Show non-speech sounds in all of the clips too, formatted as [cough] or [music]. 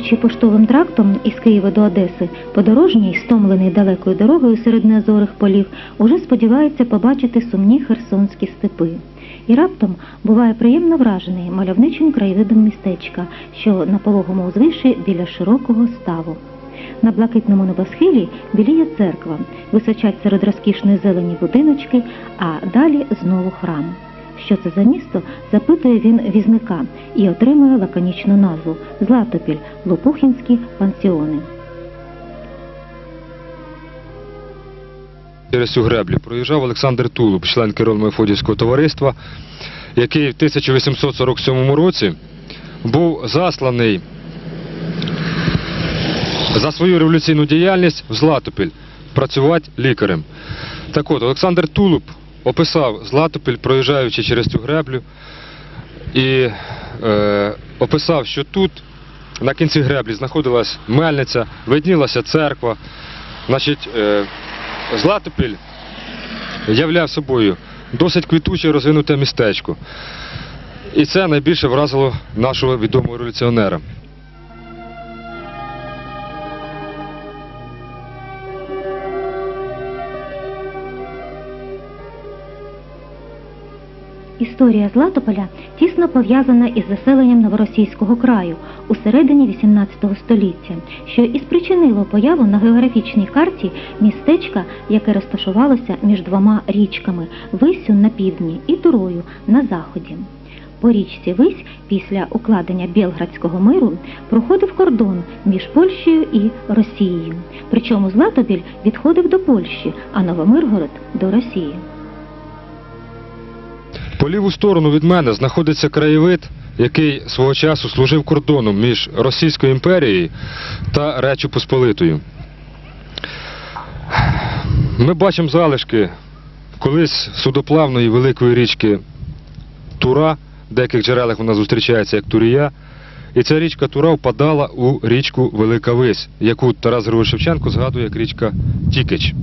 Їдучи поштовим трактом із Києва до Одеси, подорожній, стомлений далекою дорогою серед неозорих полів, уже сподівається побачити сумні херсонські степи. І раптом буває приємно вражений мальовничим краєвидом містечка, що на пологому узвиші біля широкого ставу. На блакитному небосхилі біліє церква, височать серед розкішної зелені будиночки, а далі знову храм. Що це за місто? запитує він візника і отримує лаконічну назву Златопіль, Лопухінські пансіони. Через цю греблю проїжджав Олександр Тулуб, член Кирило-Мефодівського товариства, який в 1847 році був засланий за свою революційну діяльність в Златопіль працювати лікарем. Так от, Олександр Тулуб описав Златопіль, проїжджаючи через цю греблю, і е, описав, що тут на кінці греблі знаходилась мельниця, виднілася церква. Значить, е, Златопіль являв собою досить квітуче розвинуте містечко. І це найбільше вразило нашого відомого революціонера. Історія Златополя тісно пов'язана із заселенням новоросійського краю у середині XVIII століття, що і спричинило появу на географічній карті містечка, яке розташувалося між двома річками Висю на півдні і Турою на заході. По річці Вись після укладення Білградського миру проходив кордон між Польщею і Росією. Причому Златобіль відходив до Польщі, а Новомиргород до Росії. Ліву сторону від мене знаходиться краєвид, який свого часу служив кордоном між Російською імперією та Речю Посполитою. Ми бачимо залишки колись судоплавної великої річки Тура, в деяких джерелах вона зустрічається як Турія. І ця річка Тура впадала у річку Велика Вись, яку Тарас Григорович Шевченко згадує як річка Тікич.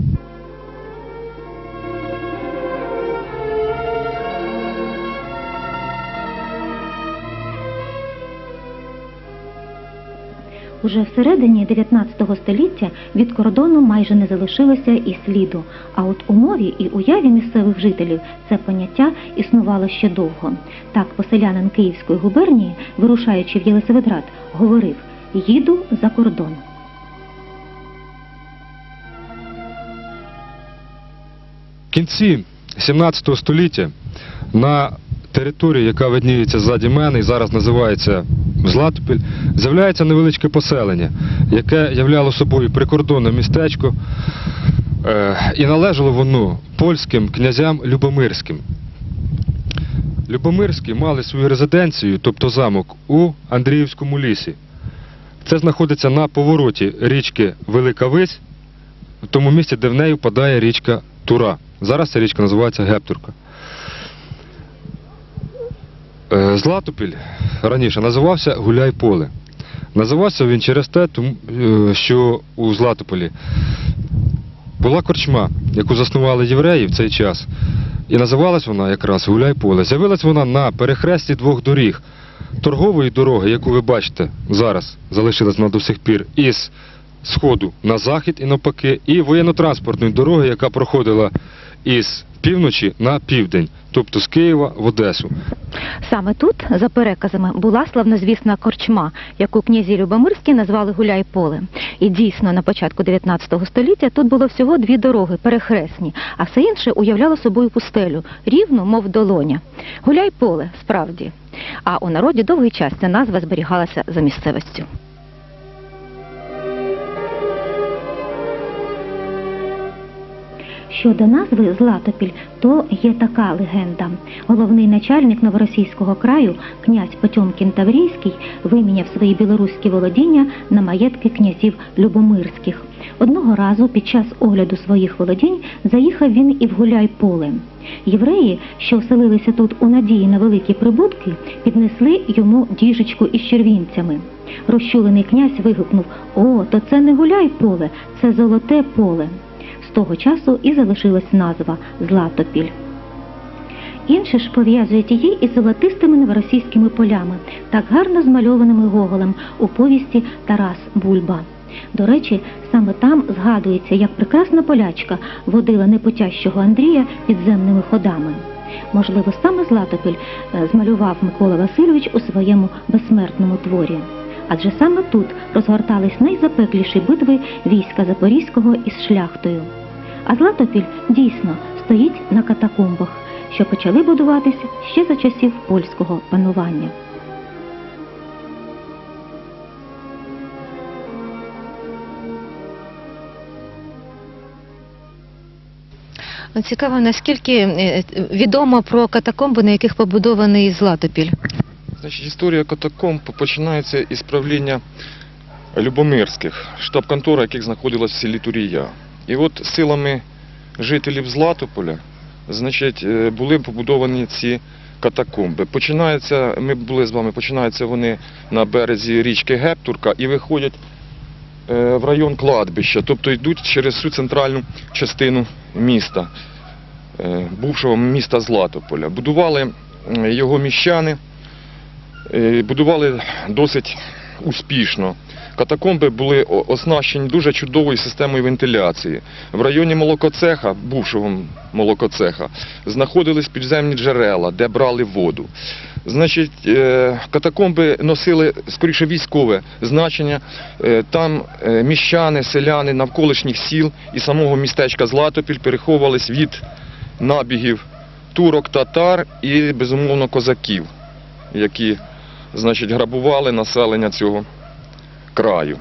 Уже всередині 19 століття від кордону майже не залишилося і сліду. А от у мові і уяві місцевих жителів це поняття існувало ще довго. Так поселянин Київської губернії, вирушаючи в Єлисаветград, говорив: їду за кордон. В кінці 17 століття на території, яка видніється ззаді мене і зараз називається Златопіль, з'являється невеличке поселення, яке являло собою прикордонне містечко, е, і належало воно польським князям Любомирським. Любомирські мали свою резиденцію, тобто замок, у Андріївському лісі. Це знаходиться на повороті річки Велика Вись, в тому місці, де в неї впадає річка Тура. Зараз ця річка називається Гептурка. Е, Златопіль раніше називався Гуляй-Поле. Називався він через те, е, що у Златополі була корчма, яку заснували євреї в цей час. І називалась вона якраз Гуляй-Поле. З'явилась вона на перехресті двох доріг. Торгової дороги, яку ви бачите зараз, залишилась вона до сих пір, із сходу на захід і навпаки, і воєнно-транспортної дороги, яка проходила із півночі на південь, тобто з Києва в Одесу. Саме тут, за переказами, була славнозвісна корчма, яку князі Любомирські назвали Гуляй-Поле. І дійсно, на початку 19 століття тут було всього дві дороги, перехресні, а все інше уявляло собою пустелю, рівну, мов долоня. Гуляй-Поле, справді. А у народі довгий час ця назва зберігалася за місцевістю. Щодо назви Златопіль, то є така легенда. Головний начальник новоросійського краю, князь Потьомкін Таврійський, виміняв свої білоруські володіння на маєтки князів Любомирських. Одного разу під час огляду своїх володінь заїхав він і в Гуляй-Поле. Євреї, що оселилися тут у надії на великі прибутки, піднесли йому діжечку із червінцями. Розчулений князь вигукнув: О, то це не Гуляй-Поле, це золоте поле. Того часу і залишилась назва Златопіль. Інші ж пов'язують її із золотистими новоросійськими полями, так гарно змальованими Гоголем у повісті Тарас Бульба. До речі, саме там згадується, як прекрасна полячка водила непотящого Андрія підземними ходами. Можливо, саме Златопіль е, змалював Микола Васильович у своєму безсмертному творі. Адже саме тут розгортались найзапекліші битви війська Запорізького із шляхтою. А Златопіль дійсно стоїть на катакомбах, що почали будуватися ще за часів польського панування. Ну, Цікаво, наскільки е, відомо про катакомби, на яких побудований Златопіль. Значить, історія катакомб починається із правління Любомирських, штаб-контора, яких знаходилась в селі Турія. І от силами жителів Златополя значить, е, були побудовані ці катакомби. Починається, ми були з вами, починаються вони на березі річки Гептурка і виходять е, в район кладбища, тобто йдуть через всю центральну частину міста, е, бувшого міста Златополя. Будували його міщани. Будували досить успішно. Катакомби були оснащені дуже чудовою системою вентиляції. В районі молокоцеха, бувшого молокоцеха, знаходились підземні джерела, де брали воду. Значить, е, катакомби носили скоріше військове значення. Е, Там е, міщани, селяни навколишніх сіл і самого містечка Златопіль переховувались від набігів турок, татар і, безумовно, козаків які значить, грабували населення цього краю.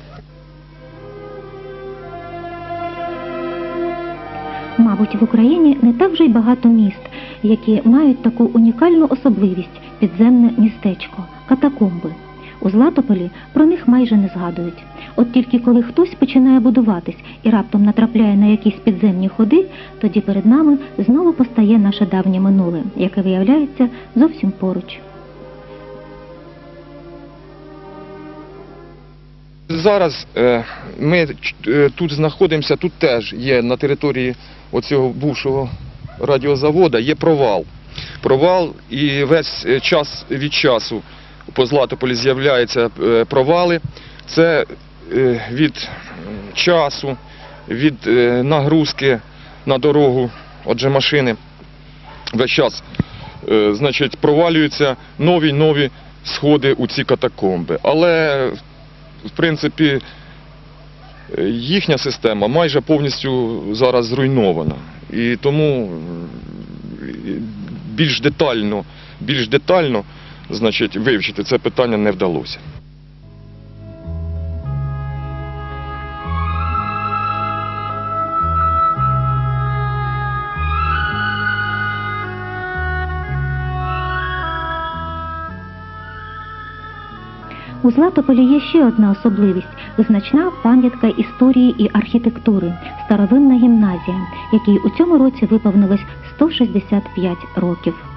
Мабуть, в Україні не так вже й багато міст, які мають таку унікальну особливість підземне містечко катакомби. У Златополі про них майже не згадують. От тільки коли хтось починає будуватись і раптом натрапляє на якісь підземні ходи, тоді перед нами знову постає наше давнє минуле, яке виявляється зовсім поруч. Зараз е, ми е, тут знаходимося, тут теж є на території оцього бувшого радіозавода є провал. Провал і весь е, час від часу по Златополі з'являються провали. Це від часу, від нагрузки на дорогу, отже, машини весь час значить, провалюються нові нові сходи у ці катакомби. Але в принципі, їхня система майже повністю зараз зруйнована. І тому е, більш детально, більш детально значить, вивчити це питання не вдалося. У Златополі є ще одна особливість визначна пам'ятка історії і архітектури старовинна гімназія, якій у цьому році виповнилось 165 років.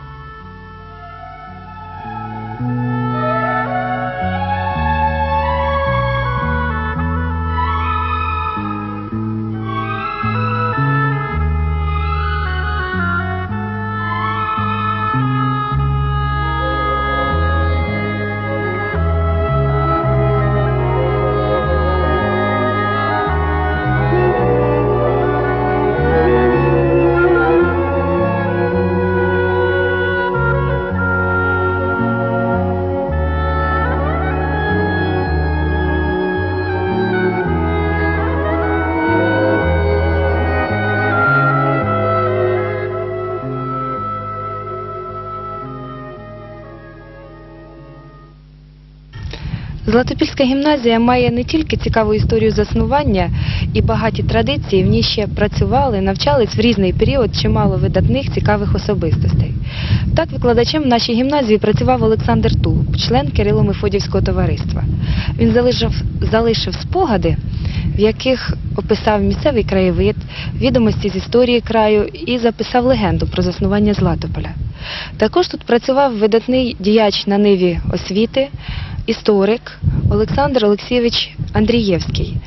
Златопільська гімназія має не тільки цікаву історію заснування і багаті традиції, в ній ще працювали, навчались в різний період чимало видатних цікавих особистостей. Так, викладачем в нашій гімназії працював Олександр Тулуб, член Кирило-Мефодівського товариства. Він залишив, залишив спогади, в яких описав місцевий краєвид, відомості з історії краю і записав легенду про заснування Златополя. Також тут працював видатний діяч на ниві освіти, історик Олександр Олексійович Андрієвський.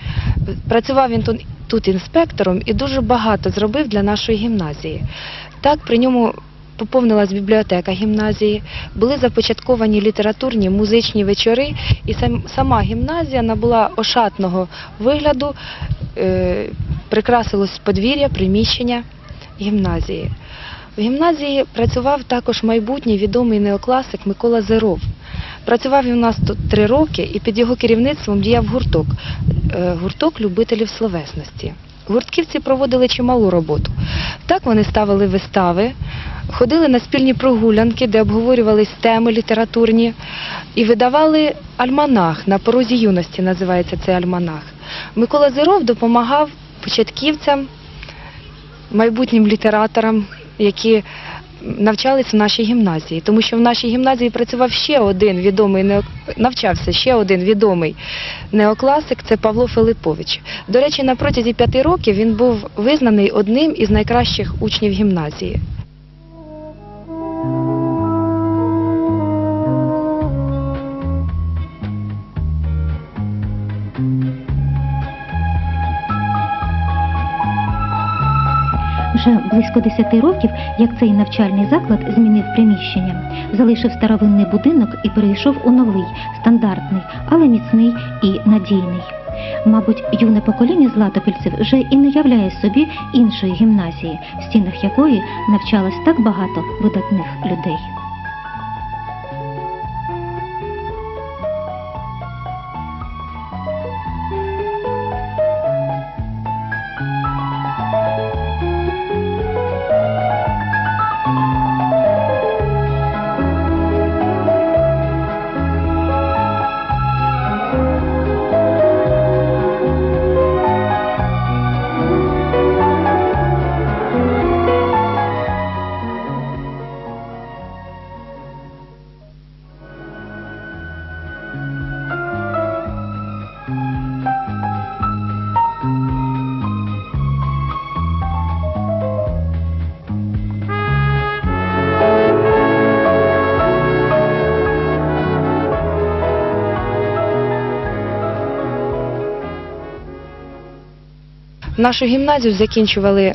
Працював він тут, інспектором і дуже багато зробив для нашої гімназії. Так, при ньому поповнилась бібліотека гімназії, були започатковані літературні музичні вечори, і сам, сама гімназія набула ошатного вигляду, е, прикрасилось подвір'я, приміщення гімназії. В гімназії працював також майбутній відомий неокласик Микола Зеров. Працював він у нас тут три роки, і під його керівництвом діяв гурток, е, гурток любителів словесності. Гуртківці проводили чималу роботу. Так вони ставили вистави, ходили на спільні прогулянки, де обговорювались теми літературні, і видавали альманах на порозі юності, називається цей альманах. Микола Зеров допомагав початківцям, майбутнім літераторам, які навчались в нашій гімназії, тому що в нашій гімназії працював ще один відомий навчався ще один відомий неокласик це Павло Филипович. До речі, на протязі п'яти років він був визнаний одним із найкращих учнів гімназії. Близько 10 років, як цей навчальний заклад змінив приміщення, залишив старовинний будинок і перейшов у новий, стандартний, але міцний і надійний. Мабуть, юне покоління златопільців вже і не являє собі іншої гімназії, в стінах якої навчалось так багато видатних людей. Нашу гімназію закінчували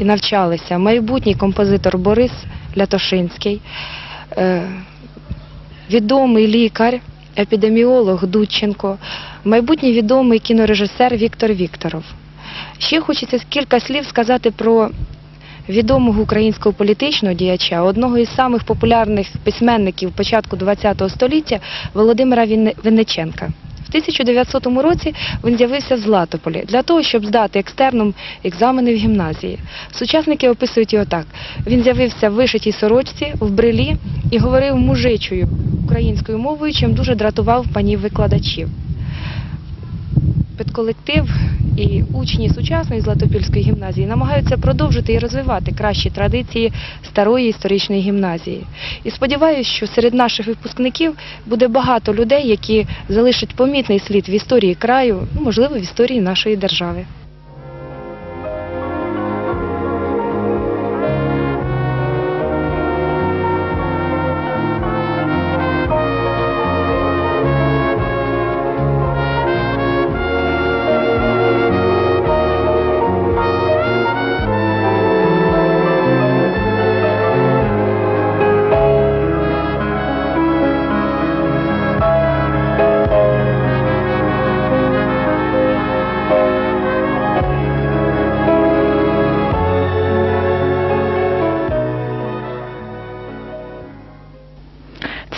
і навчалися майбутній композитор Борис Лятошинський, е, відомий лікар, епідеміолог Дудченко, майбутній відомий кінорежисер Віктор Вікторов. Ще хочеться кілька слів сказати про відомого українського політичного діяча, одного із самих популярних письменників початку ХХ століття Володимира Винниченка. В 1900 році він з'явився в Златополі для того, щоб здати екстерном екзамени в гімназії. Сучасники описують його так: він з'явився в вишитій сорочці, в брелі і говорив мужичою українською мовою, чим дуже дратував панів викладачів. Педколектив і учні сучасної Златопільської гімназії намагаються продовжити і розвивати кращі традиції старої історичної гімназії. І сподіваюся, що серед наших випускників буде багато людей, які залишать помітний слід в історії краю, ну, можливо, в історії нашої держави.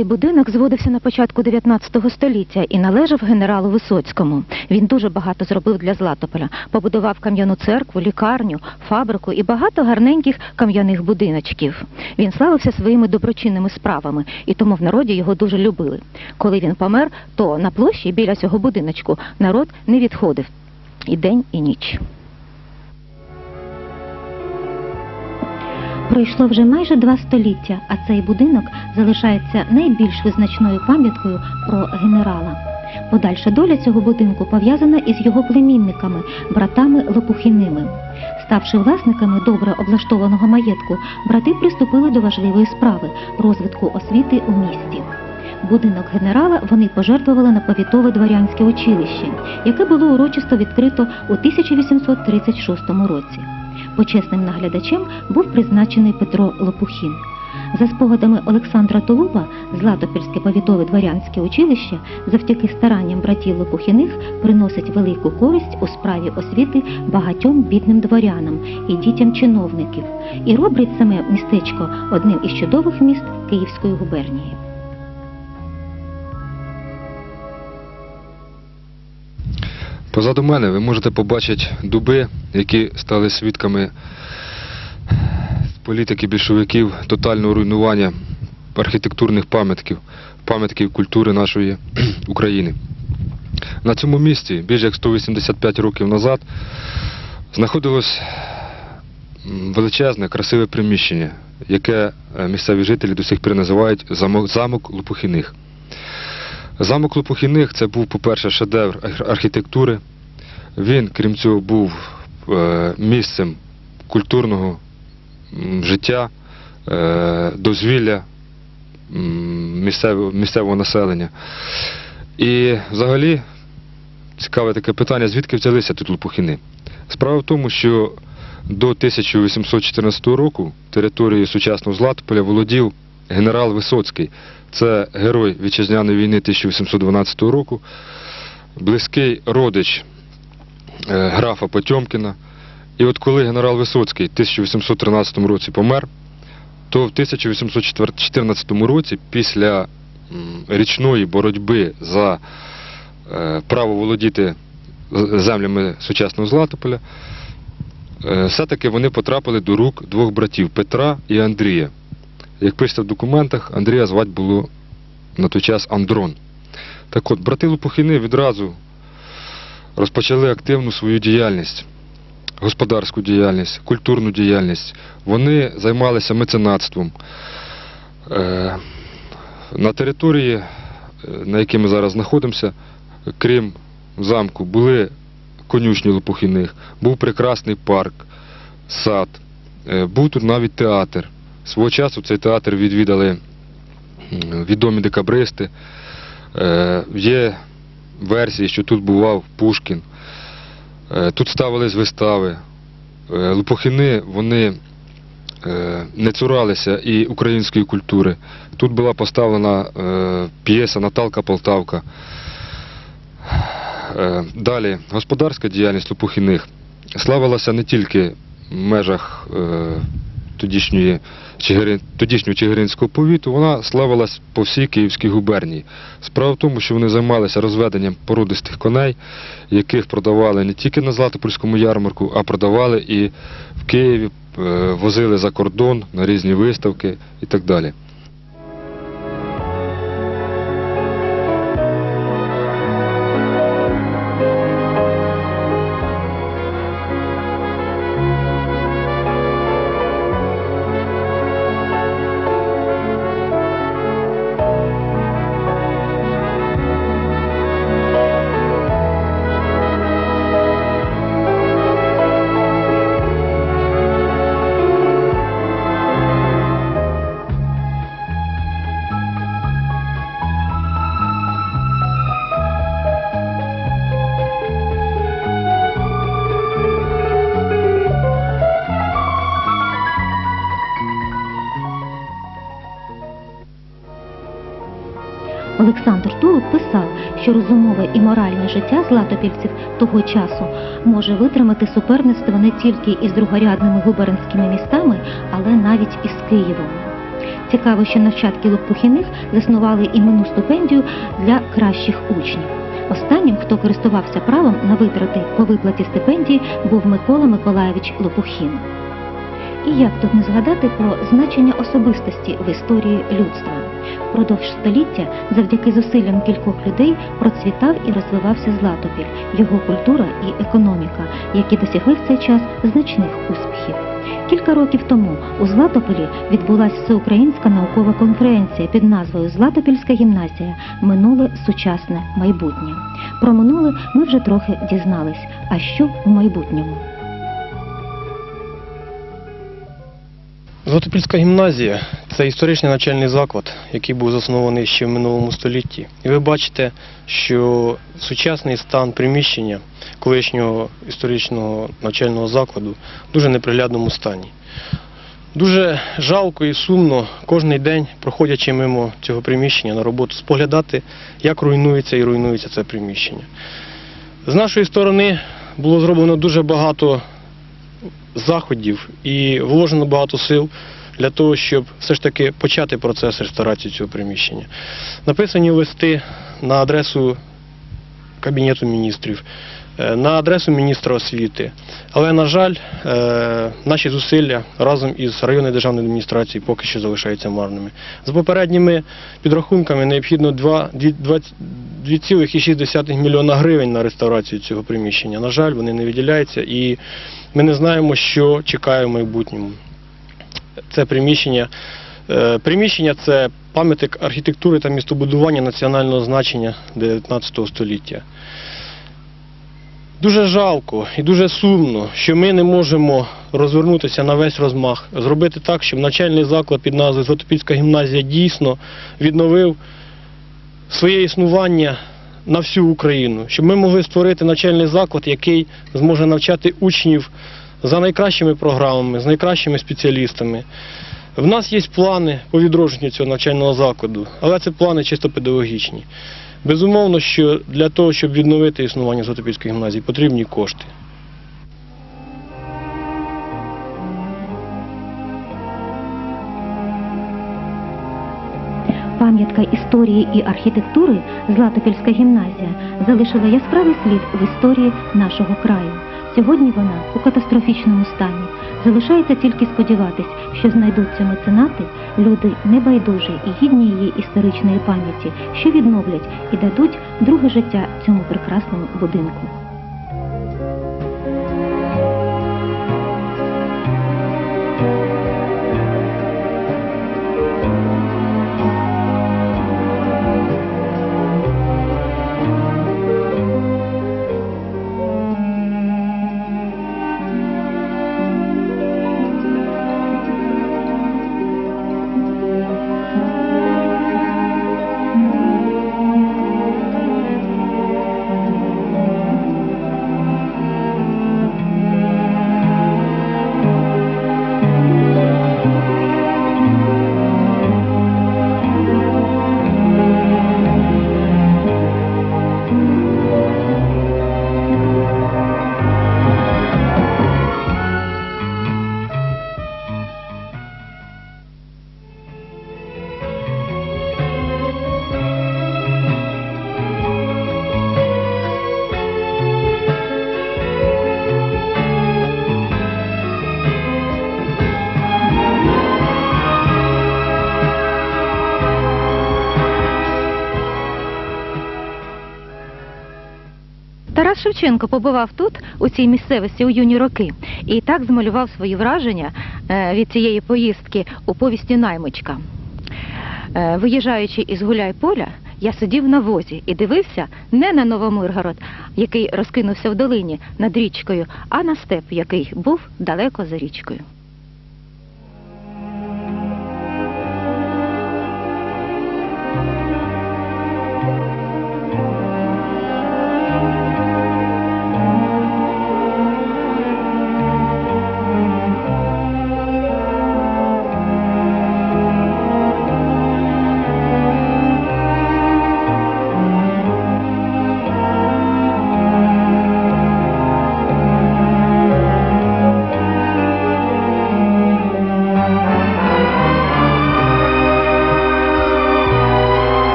Цей будинок зводився на початку 19 століття і належав генералу Висоцькому. Він дуже багато зробив для Златополя. Побудував кам'яну церкву, лікарню, фабрику і багато гарненьких кам'яних будиночків. Він славився своїми доброчинними справами, і тому в народі його дуже любили. Коли він помер, то на площі біля цього будиночку народ не відходив і день, і ніч. Пройшло вже майже два століття, а цей будинок залишається найбільш визначною пам'яткою про генерала. Подальша доля цього будинку пов'язана із його племінниками, братами Лопухіними. Ставши власниками добре облаштованого маєтку, брати приступили до важливої справи розвитку освіти у місті. Будинок генерала вони пожертвували на повітове дворянське училище, яке було урочисто відкрито у 1836 році. Почесним наглядачем був призначений Петро Лопухін. За спогадами Олександра Тулуба, Златопільське повітове дворянське училище завдяки старанням братів Лопухіних приносить велику користь у справі освіти багатьом бідним дворянам і дітям чиновників, і робить саме містечко одним із чудових міст Київської губернії. Позаду мене ви можете побачити дуби, які стали свідками політики більшовиків, тотального руйнування архітектурних пам'ятків, пам'ятків культури нашої [clears throat] України. На цьому місці, більш як 185 років назад, знаходилось величезне, красиве приміщення, яке е, місцеві жителі до сих пір називають замок, Лопухіних. Замок Лопухіних це був, по-перше, шедевр архітектури. Він, крім цього, був е, місцем культурного життя, е, дозвілля місцевого, населення. І взагалі цікаве таке питання, звідки взялися тут Лопухіни? Справа в тому, що до 1814 року територією сучасного Златополя володів генерал Висоцький. Це герой вітчизняної війни 1812 року, близький родич е, графа Потьомкіна. І от коли генерал Висоцький в 1813 році помер, то в 1814 році, після річної боротьби за е, право володіти землями сучасного Златополя, е, все-таки вони потрапили до рук двох братів Петра і Андрія. Як пишеться в документах, Андрія звати було на той час Андрон. Так от, брати Лопухини відразу розпочали активну свою діяльність, господарську діяльність, культурну діяльність. Вони займалися меценатством. Е, На території, е, на якій ми зараз знаходимося, крім замку, були конюшні Лопухиних, був прекрасний парк, сад, е, був тут навіть театр. Свого часу цей театр відвідали відомі декабристи. Е, Є версії, що тут бував Пушкін. Е, Тут ставились вистави. Е, Лопухини вони не цуралися і української культури. Тут була поставлена п'єса Наталка Полтавка. Далі, господарська діяльність Лопухиних славилася не тільки в межах тодішньої Чигирин, тодішнього Чигиринського повіту, вона славилась по всій Київській губернії. Справа в тому, що вони займалися розведенням породистих коней, яких продавали не тільки на Златопольському ярмарку, а продавали і в Києві, е, возили за кордон на різні виставки і так далі. Олександр Тулуб писав, що розумове і моральне життя златопільців того часу може витримати суперництво не тільки із другорядними губернськими містами, але навіть із Києвом. Цікаво, що нащадки Лопухіних заснували іменну стипендію для кращих учнів. Останнім, хто користувався правом на витрати по виплаті стипендії, був Микола Миколаєвич Лопухін. І як тут не згадати про значення особистості в історії людства? Впродовж століття, завдяки зусиллям кількох людей, процвітав і розвивався Златопіль, його культура і економіка, які досягли в цей час значних успіхів. Кілька років тому у Златополі відбулася всеукраїнська наукова конференція під назвою Златопільська гімназія Минуле сучасне майбутнє. Про минуле ми вже трохи дізнались. А що в майбутньому? Златопільська гімназія це історичний навчальний заклад, який був заснований ще в минулому столітті. І ви бачите, що сучасний стан приміщення колишнього історичного навчального закладу в дуже неприглядному стані. Дуже жалко і сумно кожен день, проходячи мимо цього приміщення на роботу, споглядати, як руйнується і руйнується це приміщення. З нашої сторони було зроблено дуже багато заходів і вложено багато сил для того, щоб все ж таки почати процес реставрації цього приміщення. Написані листи на адресу Кабінету міністрів, на адресу міністра освіти. Але, на жаль, е, наші зусилля разом із районною державною адміністрацією поки що залишаються марними. За попередніми підрахунками необхідно 2 дві- двадцять- 2,6 мільйона гривень на реставрацію цього приміщення. На жаль, вони не виділяються і ми не знаємо, що чекає в майбутньому. Це приміщення. е, Приміщення це пам'ятник архітектури та містобудування національного значення 19 століття. Дуже жалко і дуже сумно, що ми не можемо розвернутися на весь розмах, зробити так, щоб навчальний заклад під назвою Златопільська гімназія дійсно відновив своє існування на всю Україну, щоб ми могли створити навчальний заклад, який зможе навчати учнів за найкращими програмами, з найкращими спеціалістами. В нас є плани по відродженню цього навчального закладу, але це плани чисто педагогічні. Безумовно, що для того, щоб відновити існування Златопільської гімназії, потрібні кошти. Пам'ятка історії і архітектури Златопільська гімназія залишила яскравий слід в історії нашого краю. Сьогодні вона у катастрофічному стані. Залишається тільки сподіватись, що знайдуться меценати, люди небайдужі і гідні її історичної пам'яті, що відновлять і дадуть друге життя цьому прекрасному будинку. Тарас Шевченко побував тут, у цій місцевості, у юні роки, і так змалював свої враження е, від цієї поїздки у повісті Наймичка. Е, Виїжджаючи із Гуляйполя, я сидів на возі і дивився не на Новомиргород, який розкинувся в долині над річкою, а на степ, який був далеко за річкою.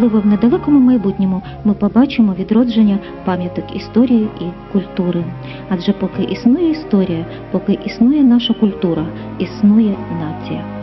Можливо, в недалекому майбутньому ми побачимо відродження пам'яток історії і культури. Адже поки існує історія, поки існує наша культура, існує нація.